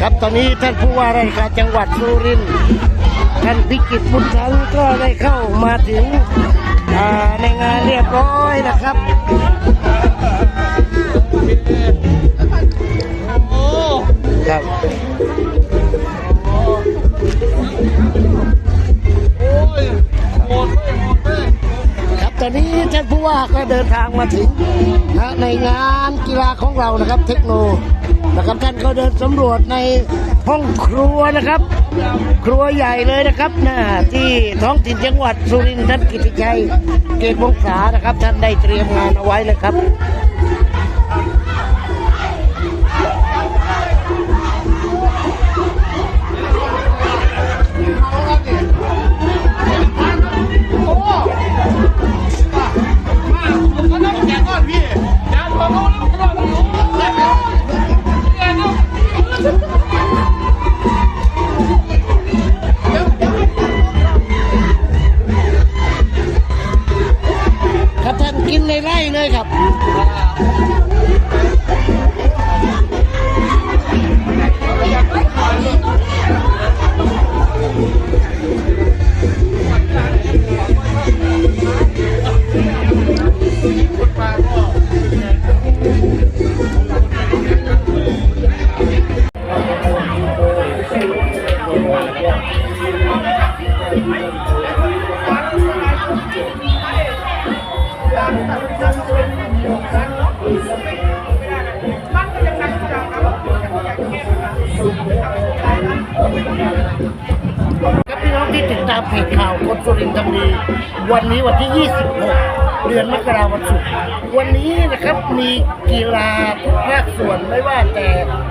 ครับตอนนี้ท่านผู้ว่าราชการจังหวัดสุรินทร์ท่านพิจิตรบุญสังก็ได้เข้ามาถึงในงานเรียบร้อยนะครับครับโอ้ยโหดเลยโหดเลยครับตอนนี้ท่านผู้ว่าก็เดินทางมาถึงในงานกีฬาของเรานะครับ เทคโน นะครับท่านก็เดินสำรวจในห้องครัวนะครับ ครัวใหญ่เลยนะครับนะที่ท้องถิ่นจังหวัดสุรินทร์ท่านกิติชัยเกตวงศานะครับ ท่านได้เตรียมงานเอาไว้นะครับ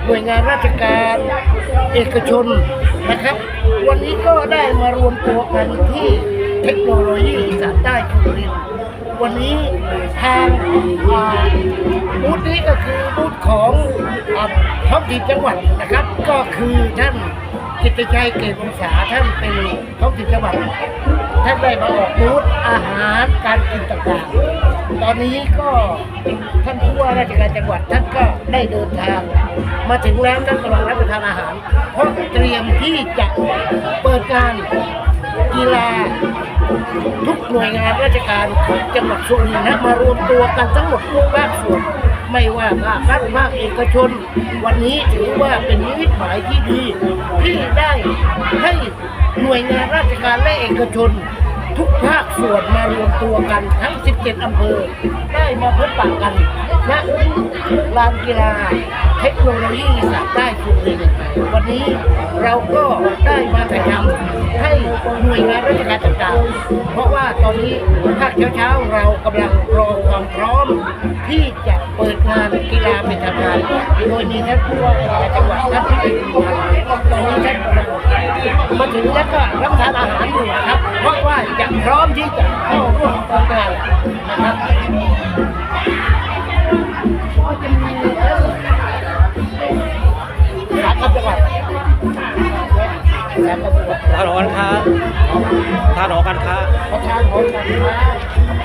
หน่วยงานราชการเอกชนนะครับ วันนี้ก็ได้มารวมตัวกันที่เทคโนโลยีอีสานใต้สุรินวันนี้ทางบูธนี้ก็คือบูธของอท้องถิ่นจังหวัดนะครับ ก็คือท่านกิตติชัยเกตวงศาท่านเป็นท้องถิ่นจังหวัด ท่านได้มาออกบูธอาหารการกินต่างๆ ตอนนี้ก็ท่านผู้ว่าราชการจังหวัดท่านก็ได้เดินทาง มาถึงแล้วท่านกำลังรับประทานอาหาร เพราะเตรียมที่จะเปิดงานกีฬาทุกหน่วยงานราชการของจังหวัดสุรินทร์นะมารวมตัวกันทั้งหมดทุกภาคส่วน ไม่ว่าภาครัฐภาคเอกชน วันนี้ถือว่าเป็นนิมิตหมายที่ดี ที่ได้ให้หน่วยงานราชการและเอกชน ทุกภาคส่วนมารวมตัวกันทั้ง 17 อำเภอ ได้มาพบปะกันณลานกีฬาเทคโนโลยีสานใต้สุรินทร์วันนี้ เราก็ได้มาถ่ายทำให้หน่วยงานราชการต่างๆ เพราะว่าตอนนี้ภาคเช้าๆเรากำลังรอความพร้อม ที่จะเปิดงานกีฬาเป็นทางการโดยมีท่านผู้ว่าราชการจังหวัดท่านที่เป็นผู้ว่าตอนนี้ท่านกำลังมาถึงแล้วก็รับประทานอาหารอยู่ครับ เพราะว่าจะพร้อมที่จะเข้าร่วมงการนะครับจะมีสาขาจังหวัด สาขาจังหวัดทานหอการค้าทานหอการค้าประธานของการค้า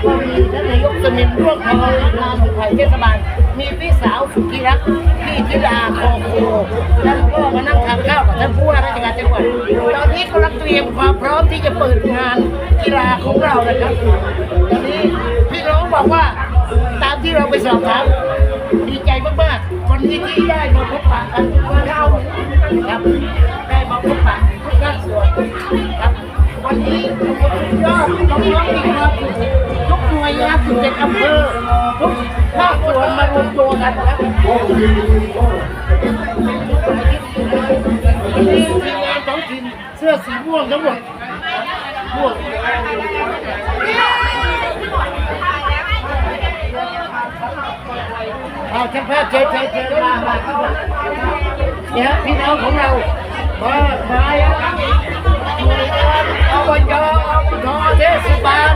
ก็มีท่านนายกสมินร่วมทองนามไผ่เทศบาล มีพี่สาวสุธิรักพี่ธิดาคอโคท่านก็มานั่งทานข้าวกับท่านผู้ว่าราชการจังหวัด ตอนนี้กำลังเตรียมความพร้อมที่จะเปิดงานกีฬาของเรานะครับ ตอนนี้พี่น้องบอกว่าตามที่เราไปสอบถามดีใจมากๆวันนี้ที่ได้มาพบปะกันมาเราครับ นี้ยอดน้องๆมีความสุขทุกหน่วยงานสุดเจ็ดอำเภอทุกภาคส่วนมารวมตัวกันครับวันนี้ทีมงานท้องถิ่นเสื้อสีม่วงทั้งหมดม่วงเอาช่างภาพเชิญเชิญเชิญมามาครับเนี่ยพี่น้องของเรามามาแล้วครับ อบจอบจเทศบาล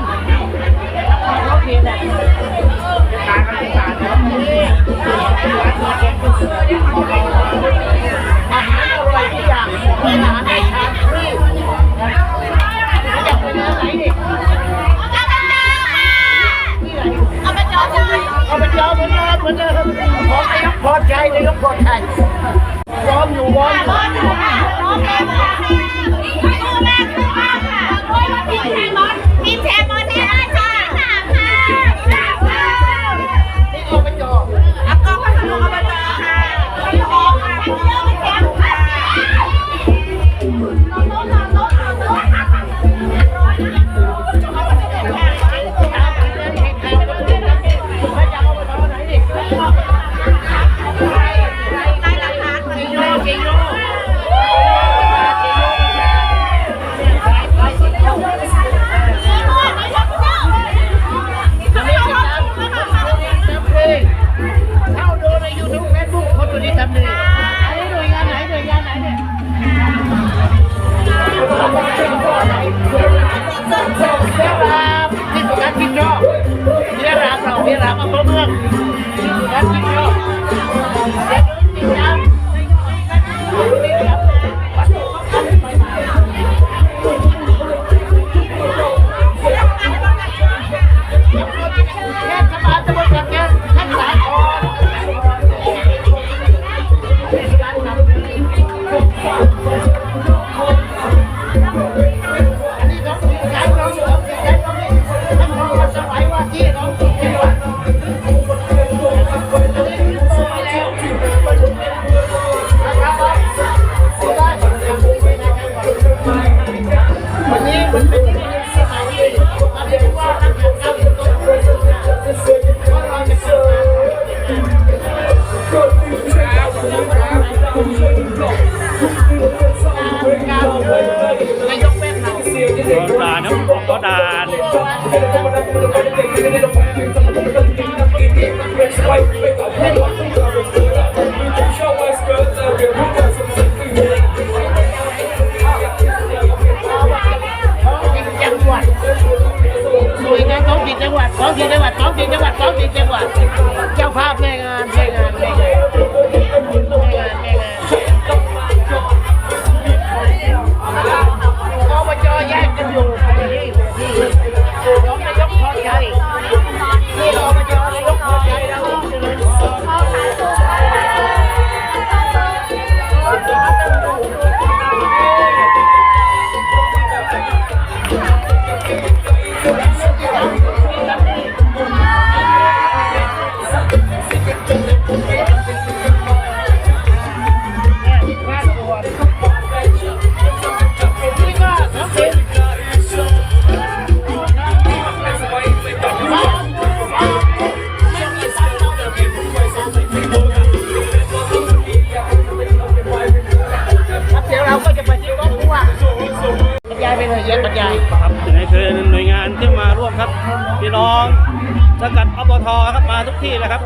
สังกัดอบทครับมาทุกที่นะครับ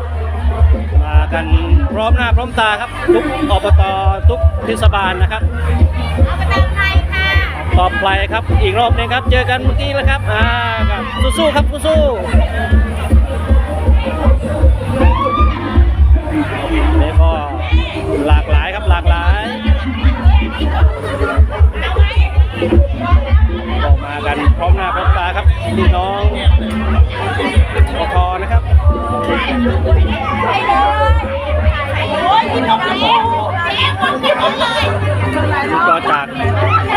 มากันพร้อมหน้าพร้อมตาครับ ทุกอบตทุกเทศบาลนะครับอาประจำไทยค่ะต่อไปครับอีกรอบหนึงครับ เจอกันเมื่อกี้แล้วครับอ่าครับสู้ๆครับสู้ๆนี่ก็หลากหลายครับหลากหลายก็มากันพร้อมหน้าพร้อมตาครับพี่น้อง ก็จาก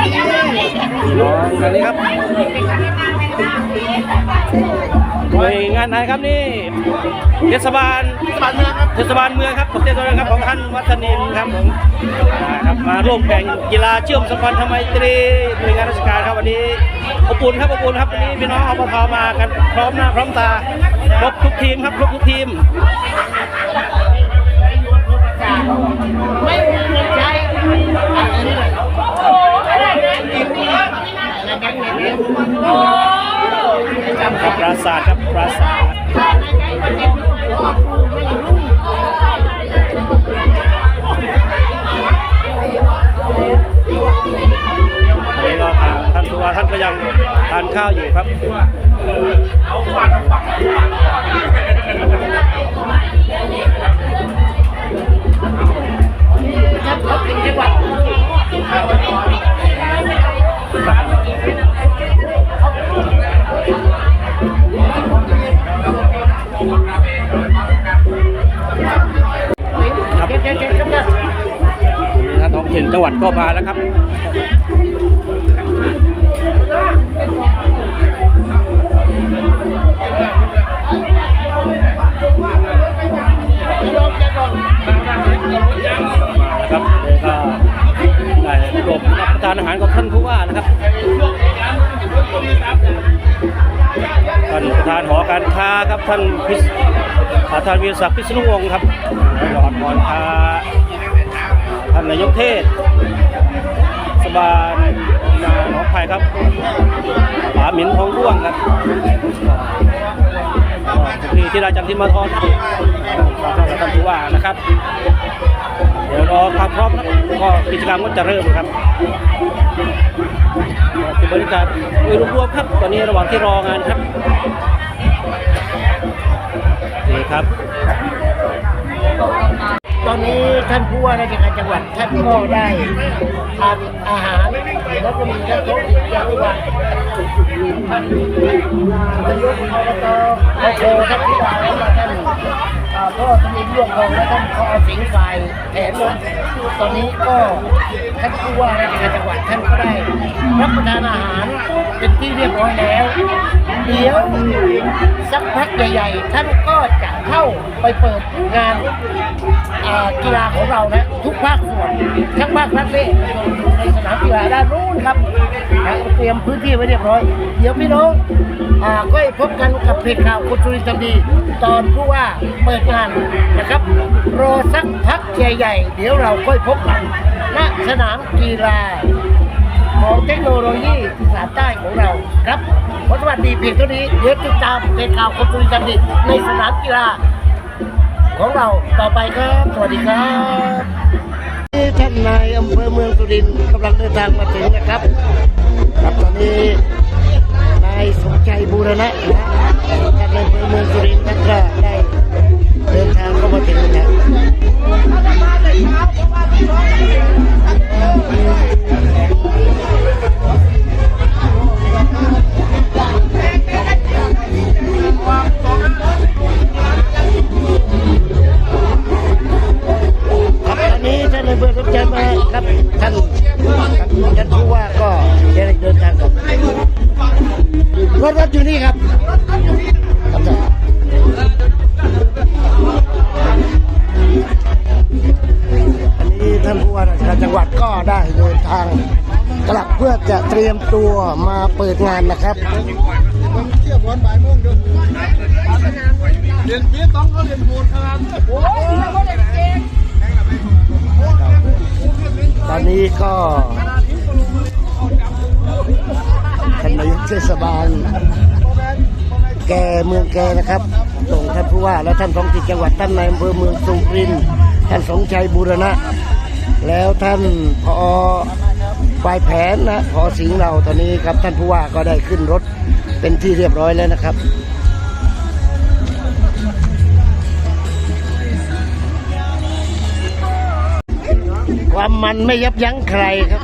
นออกมาแล้วแย่งหมดกินหมดเลยก็จากพี่น้องกันนี้ครับหน่วยงานไหนครับนี่เทศบาลบ้านเมืองครับเทศบาลเมืองครับผมเทศบาลครับของท่านวัฒนินครับผมนะครับมาร่วมแข่งกีฬาเชื่อมสัมพันธไมตรีหน่วยงานราชการครับวันนี้อบอุ่นครับอบอุ่นครับวันนี้พี่น้องอบทมากันพร้อมหน้าพร้อมตาครบทุกทีมครับครบทุกทีมไม่มีเงินใช้อันนี้เลยโอ้ยกินเนี่ยแล้วแบง ครับปราสาทครับปราสาทวันนี้ก็ทางท่านผู้ว่าท่านก็ยังทานข้าวอยู่ครับเขาเป็นจังหวัด ครับเจ๊เจ๊เจ๊ครับท่านท้องถิ่นจังหวัดก็มาแล้วครับ ได้ร่วมรับประทานอาหารกับท่านผู้ว่านะครับท่านประธานหอการค้าครับท่านพิศประธานวิทยาศักดิ์พิษณุวงศ์ครับหลอดหอนค้าท่านนายกเทศสบานนาหนองไผ่ครับป๋าหมินทองร่วงครับก็ที่ที่ราจันทิมาทรครับขอต้อนรับท่านผู้ว่านะครับ ความพร้อมครับก็กิจกรรมก็จะเริ่มครับก็เป็นบรรยากาศโดยรวมๆครับ ตอนนี้ระหว่างที่รองานครับนี่ครับ ตอนนี้ท่านผู้ว่าราชการจังหวัดท่านก็ได้ทานอาหารแล้วก็มีท่านโต๊ะอย่างที่ว่าท่านนายกอบตโอโคท่านผู้ว่าแล้วก็ท่าน พ่อสมิงร่วงลงแล้วท่านพอสิงห์ฝ่ายแถนลงตอนนี้ก็ ท่านผู้ว่าราชการจังหวัดท่านก็ได้รับประทานอาหารเป็นที่เรียบร้อยแล้ว เดี๋ยวสักพักใหญ่ ๆ ท่านก็จะเข้าไปเปิดงานกีฬาของเรานะทุกภาคส่วนทั้งภาครัฐและเอกชนอยู่ในสนามกีฬาด้านนู้นครับเตรียมพื้นที่ไว้เรียบร้อย เดี๋ยวพี่น้องก็พบกันกับเพจข่าวคนสุรินทร์ดี ตอนผู้ว่าเปิดงานนะครับรอสักพักใหญ่ๆเดี๋ยวเราค่อยพบกัน ณสนามกีฬาของเทคโนโลยีอีสานใต้ของเราครับขอสวัสดีเพียงเท่านี้เดี๋ยวติดตามเพจข่าวคนสุรินทร์ในสนามกีฬาของเราต่อไปครับ สวัสดีครับท่านนายอำเภอเมืองสุรินทร์กำลังเดินทางมาถึงนะครับครับตอนนี้นายสมชัยบูรณะนะท่านนายอำเภอเมืองสุรินทร์ท่านก็ได้ เดินทางเข้ามาถึงนะครับครับตอนนี้ท่ เพื่อจะเตรียมตัวมาเปิดงานนะครับเรียนปีต้องก็เรียนโหดขนาดตอนนี้ก็ายกเทศบาล แกเมืองแกนะครับส่งท่านผู้ว่าและท่านท้องถิ่นจังหวัดท่านนายอำเภอเมืองสุรินทร์ท่านสมชัยบูรณะ แล้วท่านพอ ฝ่ายแผนนะพอสิงเราตอนนี้ครับท่านผู้ว่าก็ได้ขึ้นรถเป็นที่เรียบร้อยแล้วนะครับความมันไม่ยับยั้งใครครับ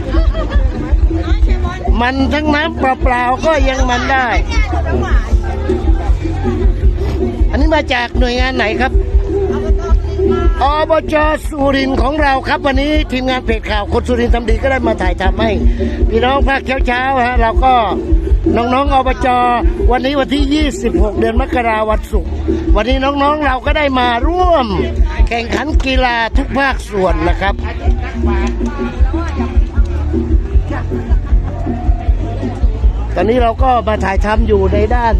มันทั้งน้ำเปล่าๆก็ยังมันได้ อันนี้มาจากหน่วยงานไหนครับ อบจสุรินทร์ของเราครับวันนี้ทีมงานเพจข่าวคนสุรินทร์ทำดีก็ได้มาถ่ายทำให้พี่น้องภาคเช้าๆฮะเราก็น้องๆอบจวันนี้วันที่ 26 เดือนมกราวันศุกร์วันนี้น้องๆเราก็ได้มาร่วม แข่งขันกีฬาทุกภาคส่วนนะครับตอนนี้เราก็มาถ่ายทำอยู่ในด้าน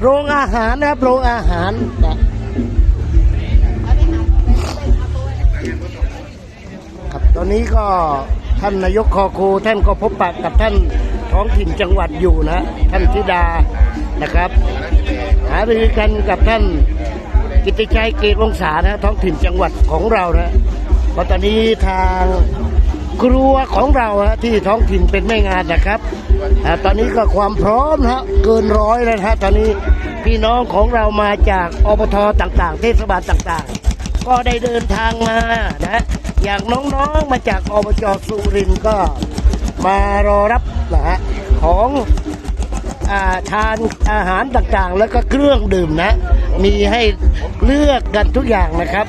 โรงอาหารนะครับโรงอาหารนะ ตอนนี้ก็ท่านนายกคอโคท่านก็พบปะกับท่านท้องถิ่นจังหวัดอยู่นะ ท่านธิดานะครับ หารือกันกับท่านกิติชัยเกตวงศานะท้องถิ่นจังหวัดของเรานะเพราะตอนนี้ทางครัวของเราฮะที่ท้องถิ่นเป็นแม่งานนะครับอตอนนี้ก็ความพร้อมนะฮะเกินร้อยแล้วนะฮะตอนนี้พี่น้องของเรามาจากอบทต่างๆ เทศบาลต่างๆ ก็ได้เดินทางมานะ อย่างน้องๆมาจากอบจสุรินก็มารอรับนะฮะของอาทานอาหารต่างๆ แล้วก็เครื่องดื่มนะ มีให้เลือกกันทุกอย่างนะครับ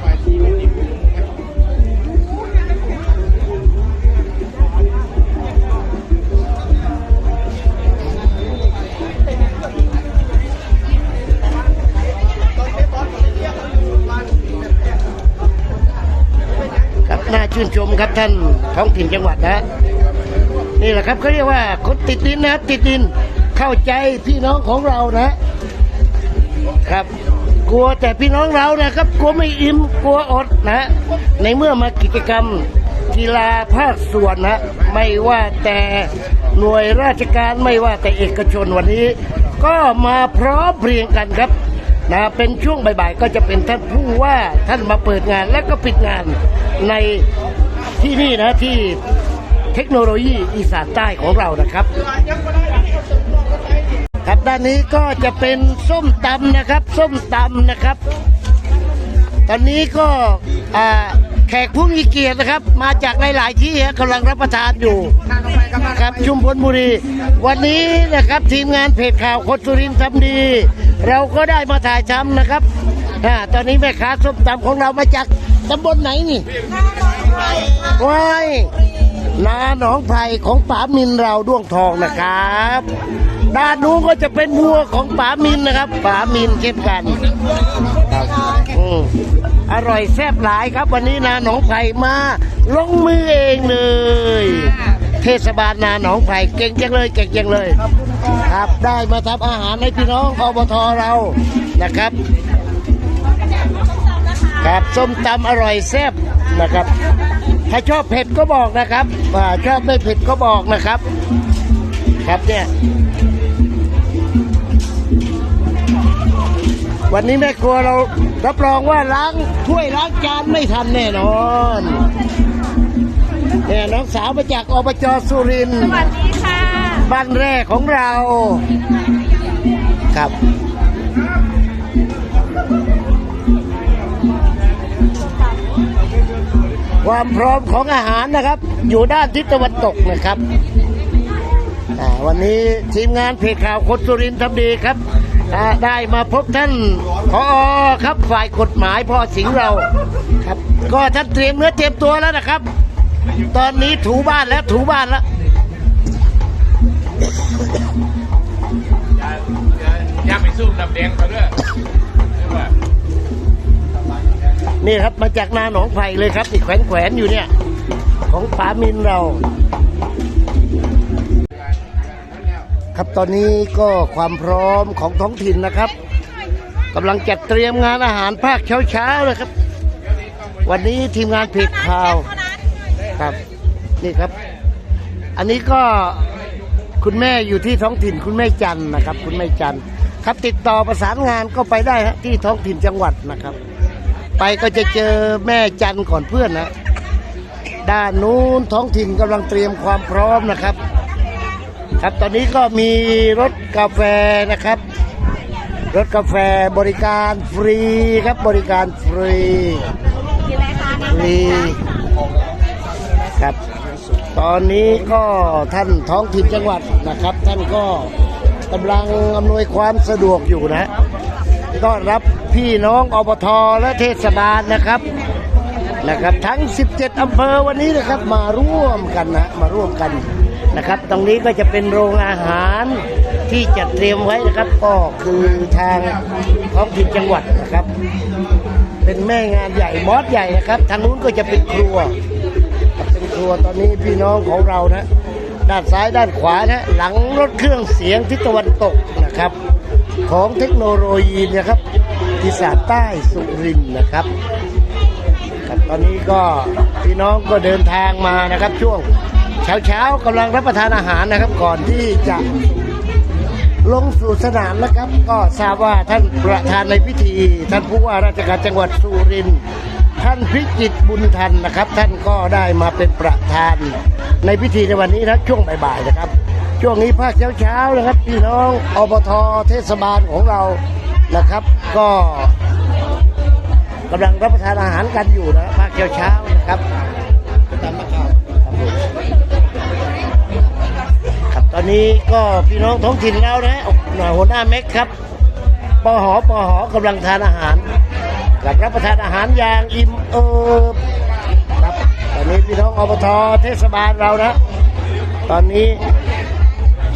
ชื่นชมครับท่านท้องถิ่นจังหวัดนะนี่แหละครับเขาเรียกว่าคนติดดินนะติดดินเข้าใจพี่น้องของเรานะครับ กลัวแต่พี่น้องเรานะครับ กลัวไม่อิ่มกลัวอดนะ ในเมื่อมากิจกรรมกีฬาภาคส่วนนะ ไม่ว่าแต่หน่วยราชการไม่ว่าแต่เอกชนวันนี้ ก็มาพร้อมเพรียงกันครับนะเป็นช่วงบ่ายๆก็จะเป็นท่านผู้ว่าท่านมาเปิดงานและก็ปิดงานใน ที่นี่นะที่เทคโนโลยีอีสานใต้ของเรานะครับ ครับด้านนี้ก็จะเป็นส้มตำนะครับ ส้มตำนะครับ ตอนนี้ก็แขกผู้มีเกียรตินะครับ มาจากหลาย ๆ ที่กำลังรับประทานอยู่ครับชุมพลบุรี วันนี้นะครับทีมงานเพจข่าวคนสุรินทร์ทำดี เราก็ได้มาถ่ายทำนะครับอ่าตอนนี้แม่ค้าส้มตำของเรามาจาก ตำบลไหนนี่ว้ายนาหนองไผ่ของป๋ามินเราด้วงทองนะครับด้านนู้นก็จะเป็นวัวของป๋ามินนะครับป๋ามินเช่นกันอืมอร่อยแซ่บหลายครับ วันนี้นาหนองไผ่มา ลงมือเองเลย เทศบาลนาหนองไผ่เก่งจังเลยเก่งจังเลย ครับได้มาทำอาหารให้พี่น้องอบทเรานะครับ ครับส้มตำอร่อยแซ่บนะครับ ถ้าชอบเผ็ดก็บอกนะครับว่าชอบไม่เผ็ดก็บอกนะครับ ครับเนี่ย วันนี้แม่ครัวเรารับรองว่าล้างถ้วยล้างจานไม่ทันแน่นอนเนี่ยน้องสาวมาจากอบจสุรินทร์สวัสดีค่ะ บ้านแรกของเรา ครับ ความพร้อมของอาหารนะครับ อยู่ด้านทิศตะวันตกนะครับวันนี้ทีมงานเพจข่าวคนสุรินทร์ทำดีครับ ได้มาพบท่านพอครับฝ่ายกฎหมายพ่อสิงห์เราครับ ก็ท่านเตรียมเนื้อเตรียมตัวแล้วนะครับ ตอนนี้ถูบ้านแล้วถูบ้านแล้วอย่าไปสู้น้ำแดงเขาด้วย นี่ครับมาจากนาหนองไผ่เลยครับที่แขวนแขวนๆอยู่เนี่ย ของป๋ามินเรา ครับตอนนี้ก็ความพร้อมของท้องถิ่นนะครับกำลังจัดเตรียมงานอาหารภาคเช้าๆเลยครับ วันนี้ทีมงานเพจข่าวครับนี่ครับ อันนี้ก็คุณแม่อยู่ที่ท้องถิ่นคุณแม่จันนะครับ คุณแม่จันครับติดต่อประสานงานก็ไปได้ที่ท้องถิ่นจังหวัดนะครับ ไปก็จะเจอแม่จันก่อนเพื่อนนะ ด้านนู้นท้องถิ่นกำลังเตรียมความพร้อมนะครับ ครับตอนนี้ก็มีรถกาแฟนะครับ รถกาแฟบริการฟรีครับบริการฟรีฟรีครับ ตอนนี้ก็ท่านท้องถิ่นจังหวัดนะครับ ท่านก็กำลังอำนวยความสะดวกอยู่นะต้อนรับ พี่น้องอบทและเทศบาลนะครับนะครับ ทั้ง 17 อำเภอวันนี้นะครับมาร่วมกันนะมาร่วมกันนะครับ ตรงนี้ก็จะเป็นโรงอาหารที่จัดเตรียมไว้นะครับ ก็คือทางท้องถิ่นจังหวัดนะครับ เป็นแม่งานใหญ่มอสใหญ่นะครับทางนู้นก็จะเป็นครัว เป็นครัวตอนนี้พี่น้องของเรานะ ด้านซ้ายด้านขวานะหลังรถเครื่องเสียงทิศตะวันตกนะครับ ของเทคโนโลยีนะครับ ทิศาสตร์ใต้สุรินทร์นะครับครับตอนนี้ก็พี่น้องก็เดินทางมานะครับ ช่วงเช้าเช้าๆกำลังรับประทานอาหารนะครับ ก่อนที่จะลงสู่สนามนะครับ ก็ทราบว่าท่านประธานในพิธี ท่านผู้ว่าราชการจังหวัดสุรินทร์ท่านพิจิตรบุญทันนะครับ ท่านก็ได้มาเป็นประธานในพิธีในวันนี้นะช่วงบ่ายๆนะครับ ช่วงนี้ภาคเช้าๆนะครับ พี่น้องอบทเทศบาลของเรา นะครับ ก็กำลังรับประทานอาหารกันอยู่นะภาคเช้าๆนะครับตามข่าวครับผมครับตอนนี้ก็พี่น้องท้องถิ่นเรานะหน่วยหัวหน้าเม็กครับปอหอปอหอกำลังทานอาหารกับรับประทานอาหารอย่างอิ่มเอิบครับตอนนี้พี่น้องอบทเทศบาลเรานะตอนนี้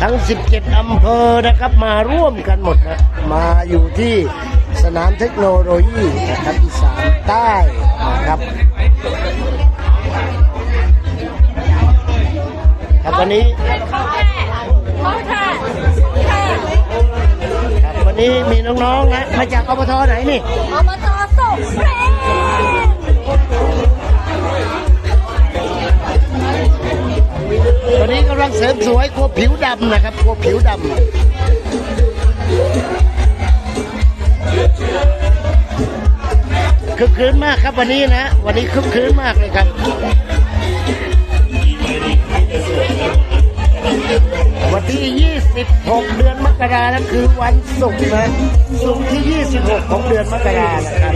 ทั้ง 17 อำเภอนะครับมาร่วมกันหมดนะ มาอยู่ที่สนามเทคโนโลยีนะครับอีสานใต้นะครับครับวันนี้ของแท้ของแท้แท้ครับวันนี้มีน้องๆนะมาจากอบทไหนนี่อบตส่งเพลงตอนนี้กำลังเสริมสวยกลัวผิวดำนะครับกลัวผิวดำ คึกคืนมากครับวันนี้นะ วันนี้คึกคืนมากเลยครับ วันที่ 26 เดือนมกรานั้นคือวันศุกร์นะศุกร์ที่ 26 ของเดือนมกรานะครับ